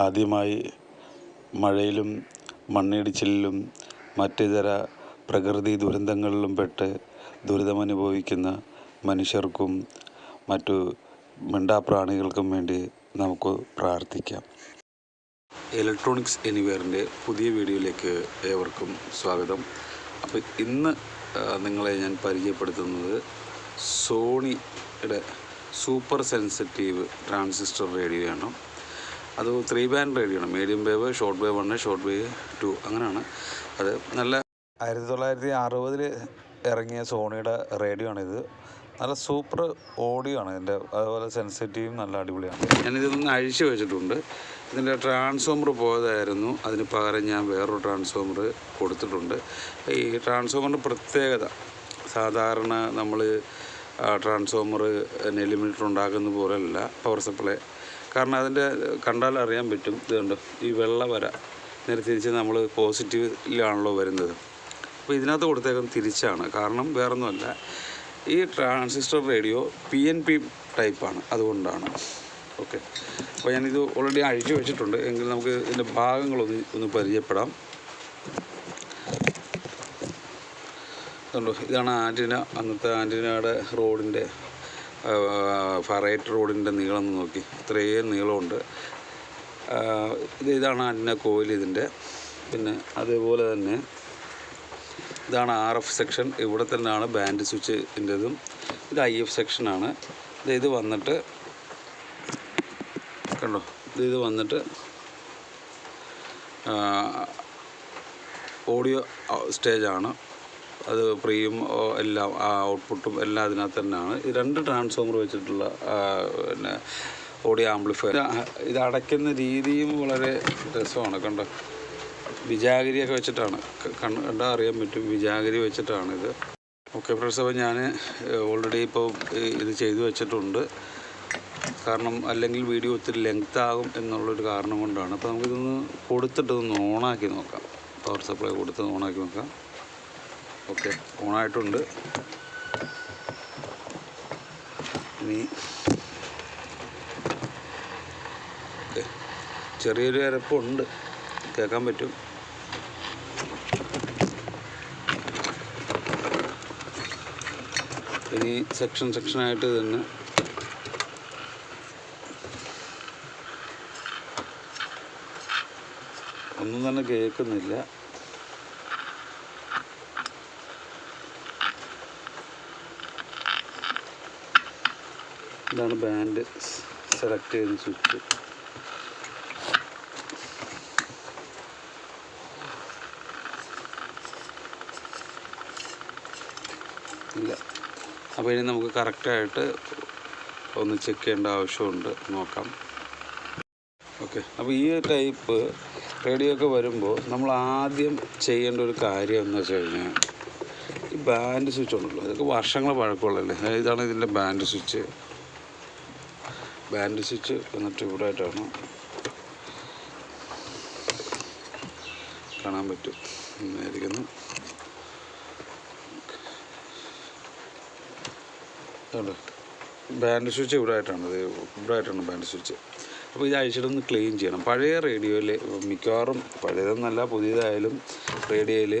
ആദ്യമായി മഴയിലും മണ്ണിടിച്ചിലിലും മറ്റിതര പ്രകൃതി ദുരന്തങ്ങളിലും പെട്ട് ദുരിതമനുഭവിക്കുന്ന മനുഷ്യർക്കും മറ്റു മിണ്ടാപ്രാണികൾക്കും വേണ്ടി നമുക്ക് പ്രാർത്ഥിക്കാം. ഇലക്ട്രോണിക്സ് എനിവെയറിന്റെ പുതിയ വീഡിയോയിലേക്ക് ഏവർക്കും സ്വാഗതം. അപ്പോൾ ഇന്ന് നിങ്ങളെ ഞാൻ പരിചയപ്പെടുത്തുന്നത് സോണിയുടെ സൂപ്പർ സെൻസിറ്റീവ് ട്രാൻസിസ്റ്റർ റേഡിയോയാണ്. അത് ത്രീ ബാൻഡ് റേഡിയോ ആണ്. Medium wave short wave one short wave two അങ്ങനെയാണ്. അത് നല്ല ആയിരത്തി തൊള്ളായിരത്തി അറുപതിൽ ഇറങ്ങിയ സോണിയുടെ റേഡിയോ ആണിത് നല്ല സൂപ്പർ ഓഡിയോ ആണ്. ഇതിന്റെ അതുപോലെ സെൻസിറ്റീവും നല്ല അടിപൊളിയാണ്. ഞാനിതൊന്ന് അഴിച്ചു വെച്ചിട്ടുണ്ട്. ഇതിന്റെ ട്രാൻസ്ഫോമർ പോയതായിരുന്നു. അതിന് പകരം ഞാൻ വേറൊരു ട്രാൻസ്ഫോമർ കൊടുത്തിട്ടുണ്ട്. ഈ ട്രാൻസ്ഫോമറിന്റെ പ്രത്യേകത സാധാരണ നമ്മൾ ട്രാൻസ്ഫോമർ നെല്ലിമീറ്റർ ഉണ്ടാക്കുന്ന പോലെയല്ല. പവർ സപ്ലൈ കാരണം അതിന്റെ കണ്ടാൽ അറിയാൻ പറ്റും. ഇതുണ്ട് ഈ വെള്ള വര. നേരെ തിരിച്ച് നമ്മൾ പോസിറ്റീവിലാണല്ലോ വരുന്നത്. അപ്പോൾ ഇതിനകത്ത് കൊടുത്തേക്കും തിരിച്ചാണ്. കാരണം വേറൊന്നുമല്ല. ഈ transistor radio P N P ടൈപ്പാണ്. അതുകൊണ്ടാണ്. ഓക്കെ. അപ്പോൾ ഞാനിത് ഓൾറെഡി അഴിച്ചു വെച്ചിട്ടുണ്ട്. എങ്കിൽ നമുക്ക് ഇതിന്റെ ഭാഗങ്ങളൊന്ന് ഒന്ന് പരിചയപ്പെടാം. കണ്ടോ? ഇതാണ് ആന്റിന. അന്നത്തെ ആന്റിനയുടെ റോഡിന്റെ ഫറൈറ്റ് റോഡിന്റെ നീളം നോക്കി. ഇത്രയും നീളമുണ്ട്. ഇത് ഇതാണ് അന്ന കോയിൽ പിന്നെ അതേപോലെ തന്നെ ഇതാണ് ആർ എഫ് സെക്ഷൻ. ഇവിടെ തന്നെയാണ് ബാൻഡ് സ്വിച്ചിന്റെതും ഇത് ഐ എഫ് സെക്ഷനാണ്. ഇത് വന്നിട്ട് കണ്ടോ? ഇത് വന്നിട്ട് ഓഡിയോ സ്റ്റേജാണ്. അത് പ്രീയും എല്ലാം ആ ഔട്ട്പുട്ടും എല്ലാം അതിനകത്ത് തന്നെയാണ്. രണ്ട് ട്രാൻസ്ഫോമർ വെച്ചിട്ടുള്ള പിന്നെ ഓഡിയോ ആംപ്ലിഫയർ. ഇത് അടയ്ക്കുന്ന രീതിയും വളരെ രസമാണ്. കണ്ടോ? വിജാഗിരിയൊക്കെ വെച്ചിട്ടാണ്. കണ്ടാൽ അറിയാൻ പറ്റും. വിജാഗിരി വെച്ചിട്ടാണ് ഇത് ഓക്കെ ഫ്രണ്ട്സ് അപ്പോൾ ഞാൻ ഓൾറെഡി ഇപ്പോൾ ഇത് ചെയ്തു വെച്ചിട്ടുണ്ട്. കാരണം അല്ലെങ്കിൽ വീഡിയോ ഒത്തിരി ലെങ്ത് ആകും എന്നുള്ളൊരു കാരണം കൊണ്ടാണ്. അപ്പോൾ നമുക്കിതൊന്ന് കൊടുത്തിട്ടൊന്ന് ഓണാക്കി നോക്കാം. പവർ സപ്ലൈ കൊടുത്ത് ഓണാക്കി നോക്കാം. ഓക്കെ ഓണായിട്ടുണ്ട്. ഇനി ചെറിയൊരു അരപ്പുണ്ട്. കേൾക്കാൻ പറ്റും. ഇനി സെക്ഷൻ സെക്ഷനായിട്ട് തന്നെ ഒന്നും തന്നെ കേൾക്കുന്നില്ല. ഇതാണ് ബാൻഡ് സെലക്ട് ചെയ്യുന്ന സ്വിച്ച് ഇല്ല. അപ്പോൾ ഇനി നമുക്ക് കറക്റ്റായിട്ട് ഒന്ന് ചെക്ക് ചെയ്യേണ്ട ആവശ്യമുണ്ട്. നോക്കാം. ഓക്കെ അപ്പോൾ ഈ ടൈപ്പ് റേഡിയോ ഒക്കെ വരുമ്പോൾ നമ്മൾ ആദ്യം ചെയ്യേണ്ട ഒരു കാര്യം എന്ന് വെച്ച് കഴിഞ്ഞാൽ ഈ ബാൻഡ് സ്വിച്ച് ഉണ്ടല്ലോ. ഇതൊക്കെ വർഷങ്ങൾ പഴക്കമുള്ളല്ലേ ഇതാണ് ഇതിന്റെ ബാൻഡ് സ്വിച്ച് ബാൻഡ് സ്റ്റിച്ച് എന്നിട്ട് ഇവിടെ ആയിട്ടാണ് കാണാൻ പറ്റും എന്നായിരിക്കുന്നു. അതുകൊണ്ട് ബാൻഡ് സ്വിച്ച് ഇവിടെ ആയിട്ടാണ് ഇത് ഇവിടെ ആയിട്ടാണ് ബാൻഡ് സ്വിച്ച്. അപ്പോൾ ഇത് അഴിച്ചിട്ടൊന്ന് ക്ലീൻ ചെയ്യണം. പഴയ റേഡിയോയിൽ മിക്കവാറും പഴയതെന്നല്ല പുതിയതായാലും റേഡിയോയിൽ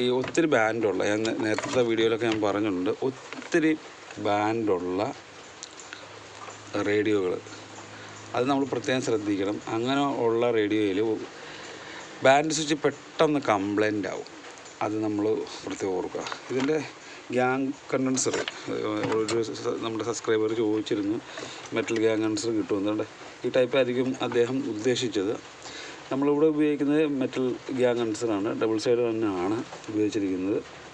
ഈ ഒത്തിരി ബാൻഡുള്ള ഞാൻ നേരത്തെ വീഡിയോയിലൊക്കെ ഞാൻ പറഞ്ഞിട്ടുണ്ട് ഒത്തിരി ബാൻഡുള്ള റേഡിയോകൾ. അത് നമ്മൾ പ്രത്യേകം ശ്രദ്ധിക്കണം. അങ്ങനെ ഉള്ള റേഡിയോയിൽ ബാൻഡ് സ്വിച്ച് പെട്ടെന്ന് കംപ്ലൈന്റ് ആവും. അത് നമ്മൾ പ്രത്യേകം ഓർക്കുക. ഇതിന്റെ ഗ്യാങ് കണ്ടൻസർ ഒരു നമ്മുടെ സബ്സ്ക്രൈബർ ചോദിച്ചിരുന്നു മെറ്റൽ ഗ്യാങ് കണ്ടൻസർ കിട്ടുമെന്നുണ്ട് ഈ ടൈപ്പ് ആയിരിക്കും അദ്ദേഹം ഉദ്ദേശിച്ചത്. നമ്മളിവിടെ ഉപയോഗിക്കുന്നത് മെറ്റൽ ഗ്യാങ് കണ്ടൻസറാണ്. ഡബിൾ സൈഡ് തന്നെയാണ് ഉപയോഗിച്ചിരിക്കുന്നത്.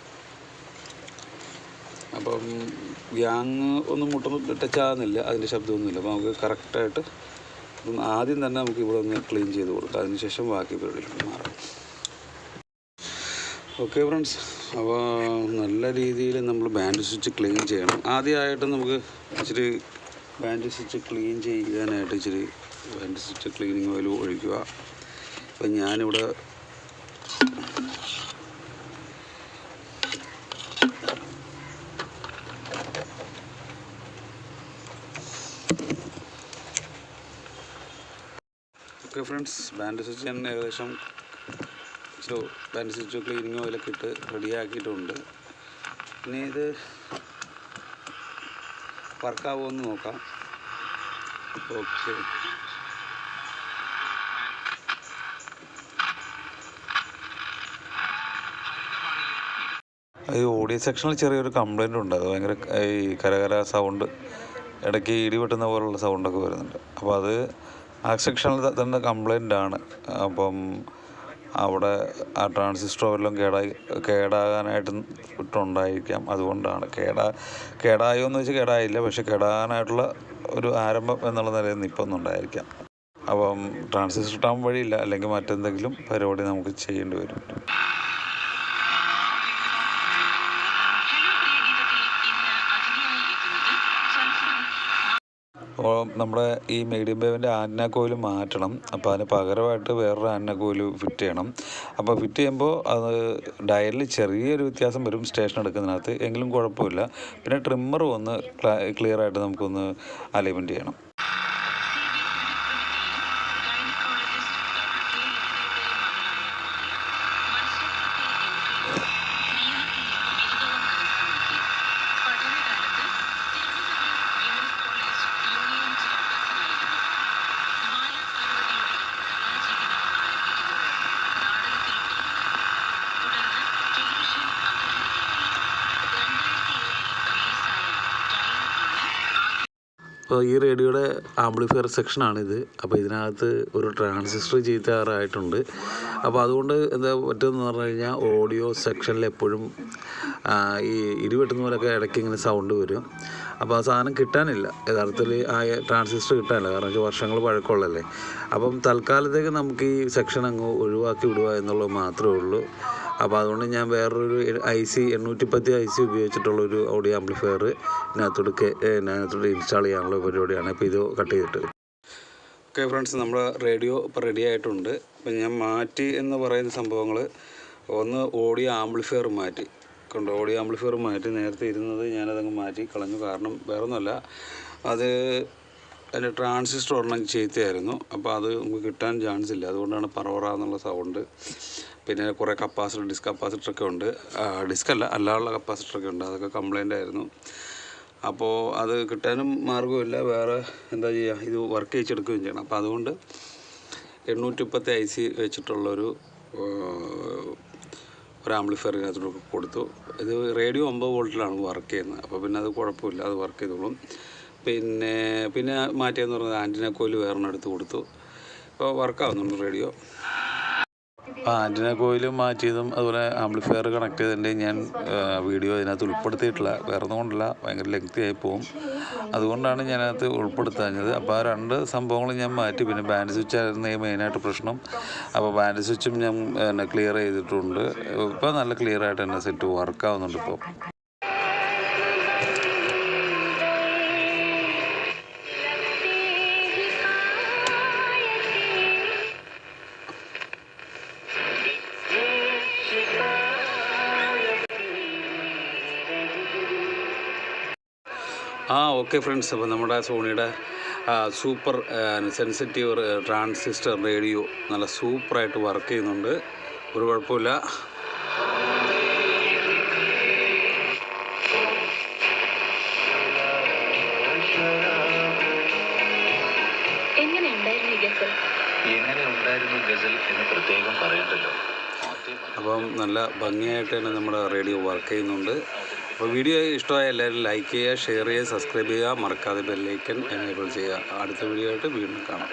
അപ്പം ഗ്യാങ് ഒന്നും മുട്ടൊന്നും ടച്ച് ആകുന്നില്ല അതിന്റെ ശബ്ദമൊന്നുമില്ല. അപ്പോൾ നമുക്ക് കറക്റ്റായിട്ട് ആദ്യം തന്നെ നമുക്ക് ഇവിടെ ഒന്ന് ക്ലീൻ ചെയ്ത് കൊടുക്കാം. അതിനുശേഷം ബാക്കി പരിപാടിയിലേക്ക് മാറാം. Okay friends. അപ്പോൾ നല്ല രീതിയിൽ നമ്മൾ ബാൻഡ് സ്വിച്ച് ക്ലീൻ ചെയ്യണം. ആദ്യമായിട്ട് നമുക്ക് ഇച്ചിരി ബാൻഡ് സ്വിച്ച് ക്ലീൻ ചെയ്യാനായിട്ട് ഇച്ചിരി ബാൻഡ് സ്വിച്ച് ക്ലീനിങ് ഓയിൽ ഒഴിക്കുക. അപ്പം ഞാനിവിടെ ഓക്കെ ഫ്രണ്ട്സ് ബാൻഡ് സ്വിച്ച് ഞാൻ ഏകദേശം സോ ബാൻഡ് സ്വിച്ച് ക്ലീനിങ്ങോ ഇതിലൊക്കെ ഇട്ട് റെഡിയാക്കിയിട്ടുണ്ട് ഇനി ഇത് വർക്കാവുമോ എന്ന് നോക്കാം. ഓക്കെ ഈ ഓഡിയോ സെക്ഷനിൽ ചെറിയൊരു കംപ്ലൈന്റ് ഉണ്ട്. അത് ഭയങ്കര ഈ കരകര സൗണ്ട് ഇടയ്ക്ക് ഇടി വെട്ടുന്ന പോലുള്ള സൗണ്ടൊക്കെ വരുന്നുണ്ട്. അപ്പോൾ അത് ആ സെക്ഷനിൽ തന്നെ കംപ്ലൈന്റ് ആണ്. അപ്പം അവിടെ ആ ട്രാൻസിസ്റ്റർ വല്ലതും കേടായി കേടാകാനായിട്ട് ഇട്ടുണ്ടായിരിക്കാം അതുകൊണ്ടാണ്. കേടാ കേടായോ എന്ന് വെച്ചാൽ കേടായില്ല. പക്ഷെ കേടാകാനായിട്ടുള്ള ഒരു ആരംഭം എന്നുള്ള നിലയിൽ നിൽപ്പുന്നുണ്ടായിരിക്കാം അപ്പം ട്രാൻസിസ്റ്റർ ഇട്ടാൻ വഴിയില്ല. അല്ലെങ്കിൽ മറ്റെന്തെങ്കിലും പരിപാടി നമുക്ക് ചെയ്യേണ്ടി വരും. നമ്മുടെ ഈ മീഡിയം വേവിന്റെ ആന്റിന കോയിൽ മാറ്റണം. അപ്പോൾ അതിന് പകരമായിട്ട് വേറൊരു ആന്റിന കോയിൽ ഫിറ്റ് ചെയ്യണം. അപ്പോൾ ഫിറ്റ് ചെയ്യുമ്പോൾ അത് ഡയലിൽ ചെറിയൊരു വ്യത്യാസം വരും സ്റ്റേഷൻ എടുക്കുന്നതിനകത്ത്. എങ്കിലും കുഴപ്പമില്ല. പിന്നെ ട്രിമ്മർ ഒന്ന് ക്ലിയർ ആയിട്ട് നമുക്കൊന്ന് അലൈൻമെന്റ് ചെയ്യണം. അപ്പോൾ ഈ റേഡിയോയുടെ ആംപ്ലിഫയർ സെക്ഷനാണിത്. അപ്പോൾ ഇതിനകത്ത് ഒരു ട്രാൻസിസ്റ്റർ ചീത്താറായിട്ടുണ്ട് അപ്പോൾ അതുകൊണ്ട് എന്താ പറ്റുമെന്ന് പറഞ്ഞു കഴിഞ്ഞാൽ ഓഡിയോ സെക്ഷനിൽ എപ്പോഴും ഈ ഇരുവെട്ടുന്ന പോലെയൊക്കെ ഇടയ്ക്ക് ഇങ്ങനെ സൗണ്ട് വരും. അപ്പോൾ ആ സാധനം കിട്ടാനില്ല. യഥാർത്ഥത്തിൽ ആ ട്രാൻസിസ്റ്റർ കിട്ടാനില്ല. കാരണം വെച്ചാൽ വർഷങ്ങൾ പഴക്കമുള്ളല്ലേ അപ്പം തൽക്കാലത്തേക്ക് നമുക്ക് ഈ സെക്ഷൻ അങ്ങ് ഒഴിവാക്കി വിടുക എന്നുള്ളത് മാത്രമേ ഉള്ളൂ. അപ്പോൾ അതുകൊണ്ട് ഞാൻ വേറൊരു ഐ സി എണ്ണൂറ്റി പത്ത് ഐ സി ഉപയോഗിച്ചിട്ടുള്ളൊരു ഓഡിയോ ആംപ്ലിഫയർ ഇതിനകത്തോട്ട് ഇതിനകത്തോട്ട് ഇൻസ്റ്റാൾ ചെയ്യാനുള്ള പരിപാടിയാണ്. അപ്പോൾ ഇത് കട്ട് ചെയ്തിട്ട്. ഓക്കെ ഫ്രണ്ട്സ് നമ്മൾ റേഡിയോ ഇപ്പോൾ റെഡി ആയിട്ടുണ്ട്. അപ്പം ഞാൻ മാറ്റി എന്ന് പറയുന്ന സംഭവങ്ങൾ ഒന്ന് ഓഡിയോ ആംപ്ലിഫയർ മാറ്റി. കൊണ്ട്? ഓഡിയോ ആംപ്ലിഫയർ മാറ്റി നേരത്തെ ഇരുന്നത് ഞാനതങ്ങ് മാറ്റി കളഞ്ഞു. കാരണം വേറൊന്നുമല്ല. അത് അതിന്റെ ട്രാൻസിസ്റ്റർ ഒരെണ്ണം ചീത്തയായിരുന്നു അപ്പോൾ അത് നമുക്ക് കിട്ടാൻ ചാൻസ് ഇല്ല. അതുകൊണ്ടാണ് പറവറ എന്നുള്ള സൗണ്ട് പിന്നെ കുറേ കപ്പാസിറ്റർ ഡിസ്ക് കപ്പാസിറ്ററൊക്കെ ഉണ്ട്. ഡിസ്ക് അല്ല കപ്പാസിറ്റർ ഒക്കെ ഉണ്ട്. അതൊക്കെ കംപ്ലൈന്റ് ആയിരുന്നു. അപ്പോൾ അത് കിട്ടാനും മാർഗമില്ല വേറെ എന്താ ചെയ്യുക ഇത് വർക്ക് ചെയ്യിച്ചെടുക്കുകയും ചെയ്യണം. അപ്പോൾ അതുകൊണ്ട് എണ്ണൂറ്റി മുപ്പത്തി ഐ സി വെച്ചിട്ടുള്ളൊരു ഒരു ആംപ്ലിഫയർ കൊടുത്തു. ഇത് റേഡിയോ ഒമ്പത് വോൾട്ടിലാണ് വർക്ക് ചെയ്യുന്നത്. അപ്പോൾ പിന്നെ അത് കുഴപ്പമില്ല. അത് വർക്ക് ചെയ്തോളും. പിന്നെ പിന്നെ മാറ്റിയെന്ന് പറഞ്ഞത് ആന്റിന കോയിൽ വേറൊരെണ്ണം എടുത്ത് കൊടുത്തു. ഇപ്പോൾ വർക്കാവുന്നുണ്ട് റേഡിയോ. ആന്റിന കോയിൽ മാറ്റിയതും അതുപോലെ ആംപ്ലിഫയർ കണക്ട് ചെയ്തതിന്റെ ഞാൻ വീഡിയോ അതിനകത്ത് ഉൾപ്പെടുത്തിയിട്ടില്ല. വേറെ കൊണ്ടല്ല ഭയങ്കര ലെങ്തി ആയി പോകും അതുകൊണ്ടാണ് ഞാനകത്ത് ഉൾപ്പെടുത്താഞ്ഞത്. അപ്പോൾ ആ രണ്ട് സംഭവങ്ങൾ ഞാൻ മാറ്റി. പിന്നെ ബാൻഡ് സ്വിച്ച് ആയിരുന്നു ഈ മെയിനായിട്ട് പ്രശ്നം. അപ്പോൾ ബാൻഡ് സ്വിച്ചും ഞാൻ ക്ലിയർ ചെയ്തിട്ടുണ്ട്. ഇപ്പോൾ നല്ല ക്ലിയർ ആയിട്ട് തന്നെ സെറ്റ് വർക്കാവുന്നുണ്ട് ഇപ്പോൾ. ഓക്കെ ഫ്രണ്ട്സ് അപ്പോൾ നമ്മുടെ സോണിയുടെ സൂപ്പർ സെൻസിറ്റീവ് ട്രാൻസിസ്റ്റർ റേഡിയോ നല്ല സൂപ്പറായിട്ട് വർക്ക് ചെയ്യുന്നുണ്ട്. ഒരു കുഴപ്പമില്ല. എങ്ങനെ ഉണ്ടായിരുന്നു ഈ ഗസൽ? എങ്ങനെ ഉണ്ടായിരുന്നു ഗസൽ എന്ന് പ്രത്യേകം പറയണ്ടല്ലോ. അപ്പം നല്ല ഭംഗിയായിട്ട് തന്നെ നമ്മുടെ റേഡിയോ വർക്ക് ചെയ്യുന്നുണ്ട്. അപ്പോൾ വീഡിയോ ഇഷ്ടമായ എല്ലാവരും ലൈക്ക് ചെയ്യുക ഷെയർ ചെയ്യുക സബ്സ്ക്രൈബ് ചെയ്യുക. മറക്കാതെ ബെല്ലൈക്കൻ എനേബിൾ ചെയ്യുക. അടുത്ത വീഡിയോ ആയിട്ട് വീണ്ടും കാണാം.